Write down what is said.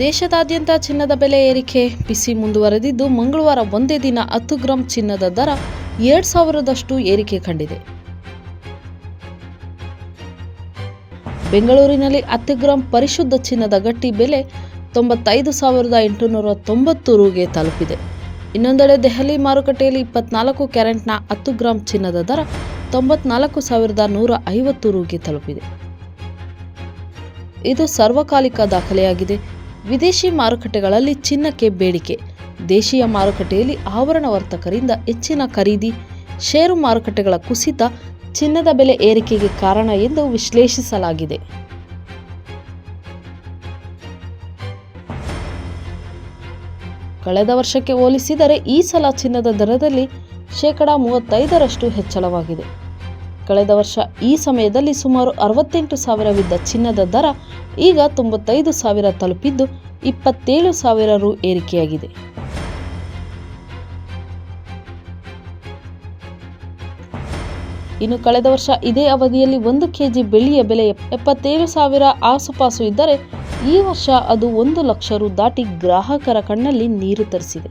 ದೇಶದಾದ್ಯಂತ ಚಿನ್ನದ ಬೆಲೆ ಏರಿಕೆ, ಬಿಸಿ ಮುಂದುವರೆದಿದ್ದು ಮಂಗಳವಾರ ಒಂದೇ ದಿನ ಹತ್ತು ಗ್ರಾಂ ಚಿನ್ನದ ದರ ಎರಡು ಸಾವಿರದಷ್ಟು ಏರಿಕೆ ಕಂಡಿದೆ. ಬೆಂಗಳೂರಿನಲ್ಲಿ ಹತ್ತು ಗ್ರಾಂ ಪರಿಶುದ್ಧ ಚಿನ್ನದ ಗಟ್ಟಿ ಬೆಲೆ ತೊಂಬತ್ತೈದು ಸಾವಿರದ ಎಂಟುನೂರ ತೊಂಬತ್ತು ರುಗೆ ತಲುಪಿದೆ. ಇನ್ನೊಂದೆಡೆ ದೆಹಲಿ ಮಾರುಕಟ್ಟೆಯಲ್ಲಿ ಇಪ್ಪತ್ನಾಲ್ಕು ಕ್ಯಾರೆಂಟ್ನ ಹತ್ತು ಗ್ರಾಂ ಚಿನ್ನದ ದರ ತೊಂಬತ್ನಾಲ್ಕು ಸಾವಿರದ ನೂರ ಐವತ್ತು ರುಗೆ ತಲುಪಿದೆ. ಇದು ಸಾರ್ವಕಾಲಿಕ ದಾಖಲೆಯಾಗಿದೆ. ವಿದೇಶಿ ಮಾರುಕಟ್ಟೆಗಳಲ್ಲಿ ಚಿನ್ನಕ್ಕೆ ಬೇಡಿಕೆ. ದೇಶೀಯ ಮಾರುಕಟ್ಟೆಯಲ್ಲಿ ಆವರಣ ವರ್ತಕರಿಂದ ಹೆಚ್ಚಿನ ಖರೀದಿ, ಷೇರು ಮಾರುಕಟ್ಟೆಗಳ ಕುಸಿತ ಚಿನ್ನದ ಬೆಲೆ ಏರಿಕೆಗೆ ಕಾರಣ ಎಂದು ವಿಶ್ಲೇಷಿಸಲಾಗಿದೆ. ಕಳೆದ ವರ್ಷಕ್ಕೆ ಹೋಲಿಸಿದರೆ ಈ ಸಲ ಚಿನ್ನದ ದರದಲ್ಲಿ ಶೇಕಡಾ ಮೂವತ್ತೈದರಷ್ಟು ಹೆಚ್ಚಳವಾಗಿದೆ. ಕಳೆದ ವರ್ಷ ಈ ಸಮಯದಲ್ಲಿ ಸುಮಾರು ಅರವತ್ತೆಂಟು ಸಾವಿರವಿದ್ದ ಚಿನ್ನದ ದರ, ಈಗ ತೊಂಬತ್ತೈದು ಸಾವಿರ ತಲುಪಿದ್ದು ಇಪ್ಪತ್ತೇಳು ಸಾವಿರ ರು ಏರಿಕೆಯಾಗಿದೆ. ಇನ್ನು ಕಳೆದ ವರ್ಷ ಇದೇ ಅವಧಿಯಲ್ಲಿ ಒಂದು ಕೆಜಿ ಬೆಳ್ಳಿಯ ಬೆಲೆ ಎಪ್ಪತ್ತೇಳು ಸಾವಿರ ಆಸುಪಾಸು ಇದ್ದರೆ, ಈ ವರ್ಷ ಅದು ಒಂದು ಲಕ್ಷ ರು ದಾಟಿ ಗ್ರಾಹಕರ ಕಣ್ಣಲ್ಲಿ ನೀರು ತರಿಸಿದೆ.